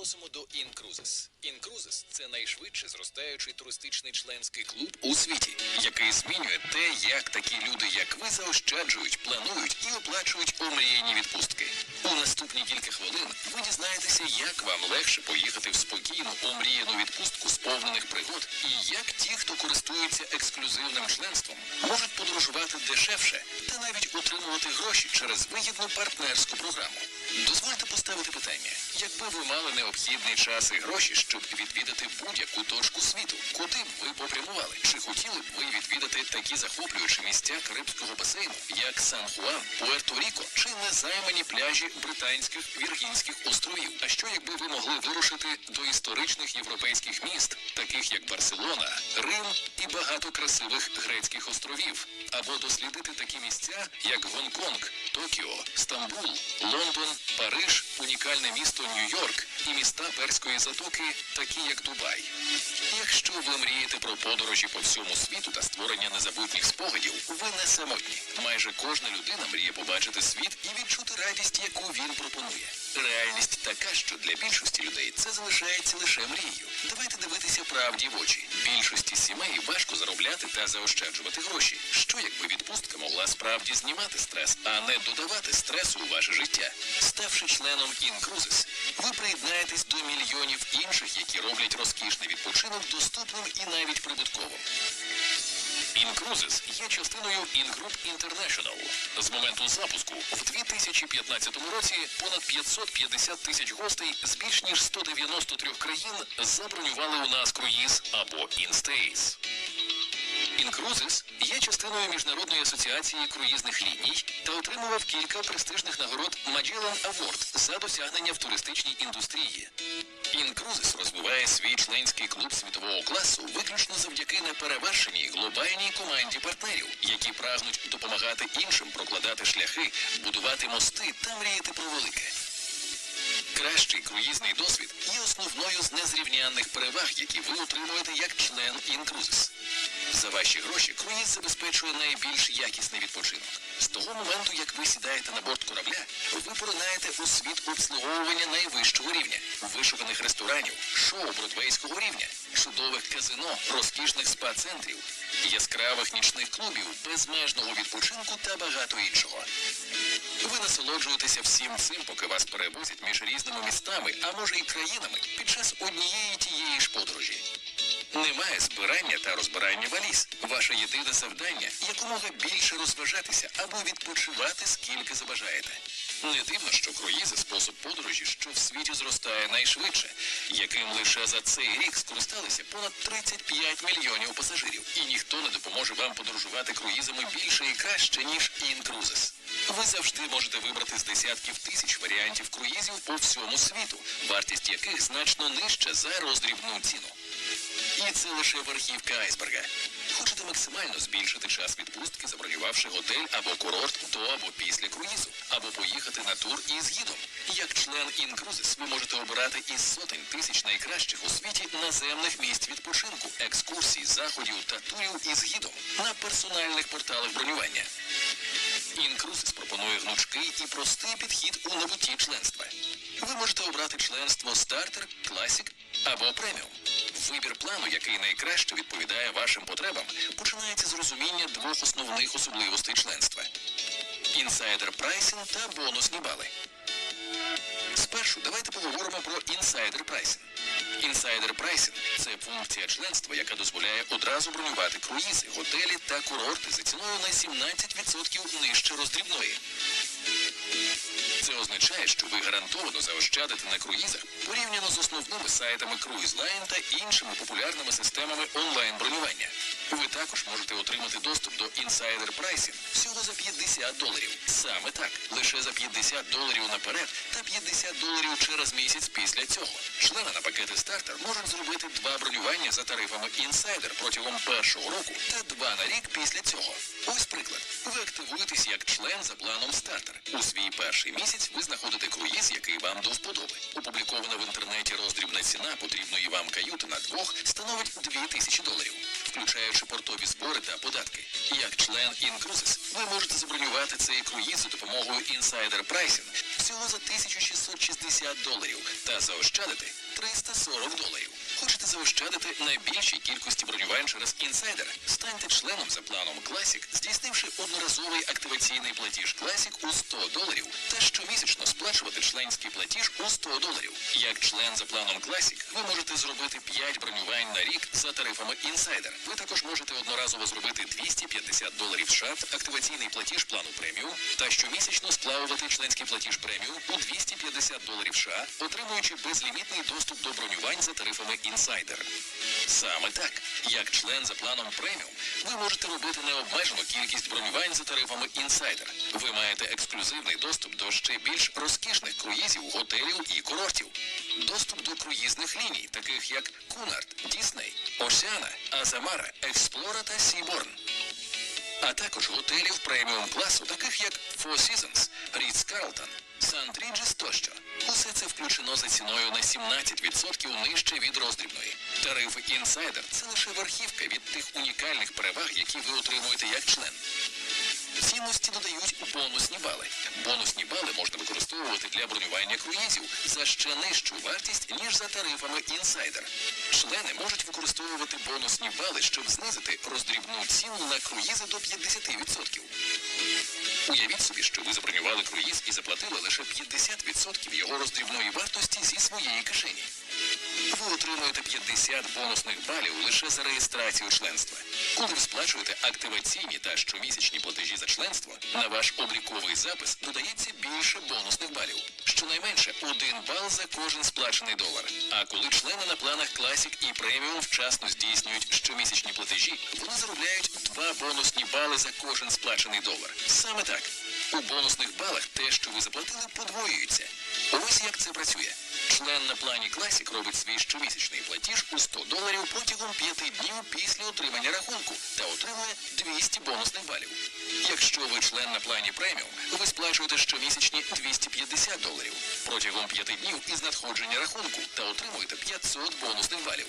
Просимо до Incruises. Incruises – це найшвидше зростаючий туристичний членський клуб у світі, який змінює те, як такі люди, як ви, заощаджують, планують і оплачують омріяні відпустки. У наступні кілька хвилин ви дізнаєтеся, як вам легше поїхати в спокійну омріяну відпустку сповнених пригод, і як ті, хто користується ексклюзивним членством, можуть подорожувати дешевше та навіть отримувати гроші через вигідну партнерську програму. Дозвольте поставити питання: якби ви мали необхідний час і гроші, щоб відвідати будь-яку точку світу, куди б ви попрямували? Чи хотіли б ви відвідати такі захоплюючі місця Карибського басейну, як Сан-Хуан, Пуерто-Ріко чи незаймані пляжі британських Віргінських островів? А що якби ви могли вирушити до історичних європейських міст, таких як Барселона, Рим і багато красивих грецьких островів, або дослідити такі місця, як Гонконг, Токіо, Стамбул, Лондон, Париж, унікальне місто Нью-Йорк і міста Перської затоки, такі як Дубай. Якщо ви мрієте про подорожі по всьому світу та створення незабутніх спогадів, ви не самотні. Майже кожна людина мріє побачити світ і відчути радість, яку він пропонує. Реальність така, що для більшості людей це залишається лише мрією. Давайте дивитися правді в очі. Більшості сімей важко заробляти та заощаджувати гроші. Що якби відпустка могла справді знімати стрес, а не додавати стресу у ваше життя? Ставши членом Incruises, ви приєднаєтесь до мільйонів інших, які роблять розкішний відпочинок доступним і навіть прибутковим. Incruises є частиною Ingroup International. З моменту запуску в 2015 році понад 550 тисяч гостей з більш ніж 193 країн забронювали у нас круїз або InStays. Incruises є частиною міжнародної асоціації круїзних ліній та отримував кілька престижних нагород Magellan Award за досягнення в туристичній індустрії. Incruises розвиває свій членський клуб світового класу виключно завдяки неперевершеній глобальній команді партнерів, які прагнуть допомагати іншим прокладати шляхи, будувати мости та мріяти про велике. Кращий круїзний досвід є основною з незрівнянних переваг, які ви отримуєте як член Incruises. За ваші гроші круїз забезпечує найбільш якісний відпочинок. З того моменту, як ви сідаєте на борт корабля, ви поринаєте у світ обслуговування найвищого рівня, вишуканих ресторанів, шоу бродвейського рівня, чудових казино, розкішних спа-центрів, яскравих нічних клубів, безмежного відпочинку та багато іншого. Ви насолоджуєтеся всім цим, поки вас перевозять між різними містами, а може і країнами під час однієї тієї ж подорожі. Немає збирання та розбирання валіз. Ваше єдине завдання якомога більше розважатися або відпочивати скільки забажаєте. Не дивно, що круїзи спосіб подорожі, що в світі зростає найшвидше, яким лише за цей рік скористалися понад 35 мільйонів пасажирів. І ніхто не допоможе вам подорожувати круїзами більше і краще, ніж Incruises. Ви завжди можете вибрати з десятків тисяч варіантів круїзів по всьому світу, вартість яких значно нижча за роздрібну ціну. І це лише верхівка айсберга. Хочете максимально збільшити час відпустки, забронювавши готель або курорт до або після круїзу, або поїхати на тур із гідом. Як член Incruises ви можете обирати із сотень тисяч найкращих у світі наземних місць відпочинку, екскурсій, заходів та турів із гідом на персональних порталах бронювання. Incruises пропонує гнучкий і простий підхід у набутті членства. Ви можете обрати членство стартер, класік або преміум. Вибір плану, який найкраще відповідає вашим потребам, починається з розуміння двох основних особливостей членства: інсайдер прайсинг та бонусні бали. Спершу давайте поговоримо про інсайдер прайсинг. Інсайдер прайсинг це функція членства, яка дозволяє одразу бронювати круїзи, готелі та курорти за ціною на 17% нижче роздрібної. Це означає, що ви заощадите на круїзах порівняно з основними сайтами CruiseLine та іншими популярними системами онлайн-бронювання. Ви також можете отримати доступ до Insider Pricing всього за 50 доларів. Саме так, лише за 50 доларів наперед та 50 доларів через місяць після цього. Члени на пакети стартер можуть зробити два бронювання за тарифами Insider протягом першого року та два на рік після цього. Ось приклад. Ви активуєтесь як член за планом стартер. У свій перший місяць ви знаходите круїз, який вам до вподоби. Опублікована в інтернеті роздрібна ціна потрібної вам каюти на двох становить 2000 доларів, включаючи портові збори та податки. Як член Incruises ви можете забронювати цей круїз за допомогою Insider Pricing всього за 1660 доларів та заощадити 340 доларів. Хочете заощадити на більшій кількості бронювань через інсайдер? Станьте членом за планом Classic, здійснивши одноразовий активаційний платіж Classic у 100 доларів та сплачувати членський платіж у 100 доларів. Як член за планом Classic, ви можете зробити 5 бронювань на рік за тарифами інсайдер. Ви також можете одноразово зробити 250 доларів США активаційний платіж плану преміум та щомісячно сплавувати членський платіж преміум у 250 доларів США, отримуючи безлімітний доступ до бронювань за тарифами інсайдер. Саме так, як член за планом преміум, ви можете робити необмежену кількість бронювань за тарифами інсайдер. Ви маєте ексклюзивний доступ до ще більш розкішних круїзів, готелів і курортів. Доступ до круїзних ліній, таких як Кунард, Дісней, Осяна, Азамара, Експлора та Сіборн а також готелів преміум класу, таких як Four Seasons, Carlton, St. Regis тощо. Усе це включено за ціною на 17% нижче від роздрібної. Тарифи інсайдер це лише верхівка від тих унікальних переваг, які ви отримуєте як член. Цінності додають бонусні бали. Бонусні бали можна використовувати для бронювання круїзів за ще нижчу вартість, ніж за тарифами інсайдер. Члени можуть використовувати бонусні бали, щоб знизити роздрібну ціну на круїзи до 50%. Уявіть собі, що ви забронювали круїз і заплатили лише 50% його роздрібної вартості зі своєї кишені. Ви отримуєте 50 бонусних балів лише за реєстрацію членства. Коли ви сплачуєте активаційні та щомісячні платежі за членство, на ваш обліковий запис додається більше бонусних балів. Щонайменше один бал за кожен сплачений долар. А коли члени на планах Classic і преміум вчасно здійснюють щомісячні платежі, вони заробляють два бонусні бали за кожен сплачений долар. Саме так. У бонусних балах те, що ви заплатили, подвоюється. Ось як це працює. Член на плані Classic робить свій щомісячний платіж у 100 доларів протягом 5 днів після отримання рахунку та отримує 200 бонусних балів. Якщо ви член на плані преміум, ви сплачуєте щомісячні 250 доларів протягом 5 днів із надходження рахунку та отримуєте 500 бонусних балів.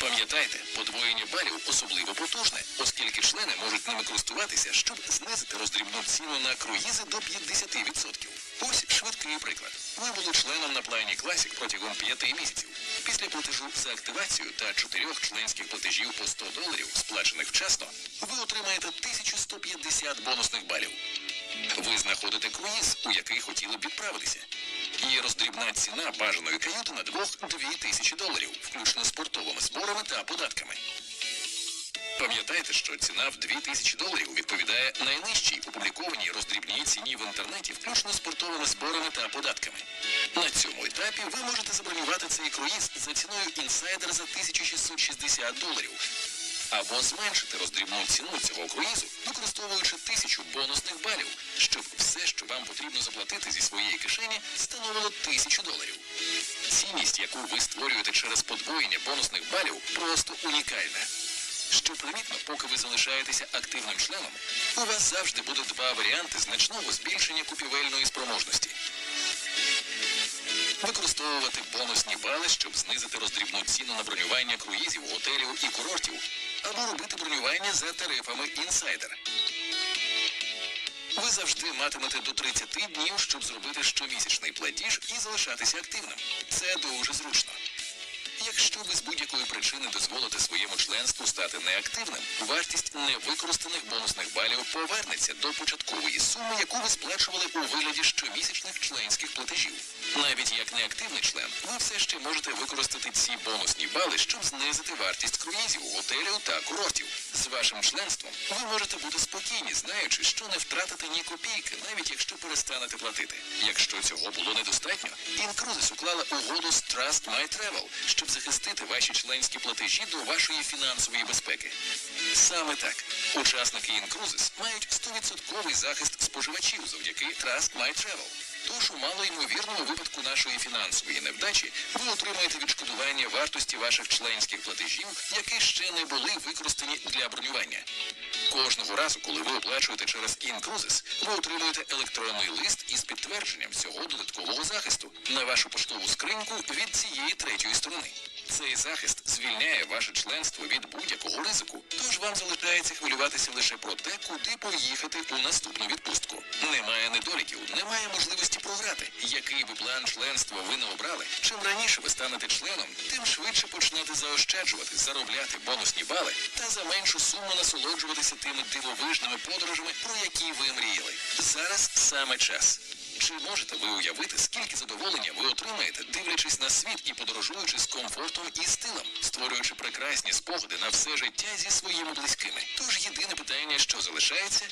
Пам'ятайте, подвоєння балів особливо потужне, оскільки члени можуть ними користуватися, щоб знизити роздрібну ціну на круїзи до 50%. Ось швидкий приклад. Ви були членом на плані Classic протягом 5 місяців. Після платежу за активацію та чотирьох членських платежів по 100 доларів, сплачених вчасно, ви отримаєте 1150 бонусних балів. Ви знаходите круїз, у який хотіли б відправитися. І роздрібна ціна бажаної каюти на двох 2000 доларів, включно з портовими зборами та податками. Пам'ятайте, що ціна в 2000 доларів відповідає найнижчій опублікованій роздрібній ціні в інтернеті, включно з портовими зборами та податками. На цьому етапі ви можете забронювати цей круїз за ціною інсайдер за 1660 доларів. Або зменшити роздрібну ціну цього круїзу, використовуючи тисячу бонусних балів, щоб все, що вам потрібно заплатити зі своєї кишені, становило тисячу доларів. Цінність, яку ви створюєте через подвоєння бонусних балів, просто унікальна. Що примітно, поки ви залишаєтеся активним членом, у вас завжди буде два варіанти значного збільшення купівельної спроможності. Використовувати бонусні бали, щоб знизити роздрібну ціну на бронювання круїзів, готелів і курортів, або робити бронювання за тарифами інсайдер. Ви завжди матимете до 30 днів, щоб зробити щомісячний платіж і залишатися активним. Це дуже зручно. Будь-якої причини дозволите своєму членству стати неактивним, вартість невикористаних бонусних балів повернеться до початкової суми, яку ви сплачували у вигляді щомісячних членських платежів. Навіть як неактивний член, ви все ще можете використати ці бонусні бали, щоб знизити вартість круїзів, готелів та курортів. З вашим членством ви можете бути спокійні, знаючи, що не втратите ні копійки, навіть якщо перестанете платити. Якщо цього було недостатньо, Інкрузис уклала угоду з Trust My Travel, щоб захистити ваші членські платежі до вашої фінансової безпеки. Саме так, учасники Інкрузис мають 100% захист споживачів завдяки Trust My Travel. Тож у малоймовірному випадку нашої фінансової невдачі ви отримаєте відшкодування вартості ваших членських платежів, які ще не були використані для бронювання. Кожного разу, коли ви оплачуєте через Інкрузис, ви отримуєте електронний лист із підтвердженням цього додаткового захисту на вашу поштову скриньку від цієї третьої сторони. Цей захист звільняє ваше членство від будь-якого ризику. Тож вам залишається хвилюватися лише про те, куди поїхати у наступну відпустку. Немає недоліків, немає можливості програти. Який би план членства ви не обрали, чим раніше ви станете членом, тим швидше почнете заощаджувати, заробляти бонусні бали та за меншу суму насолоджуватися тими дивовижними подорожами, про які ви мріяли. Зараз саме час. Чи можете ви уявити, скільки задоволення ви отримаєте, дивлячись на світ і подорожуючи з комфортом і стилем, створюючи прекрасні спогади на все життя зі своїми близькими? Тож єдине питання, що залишається,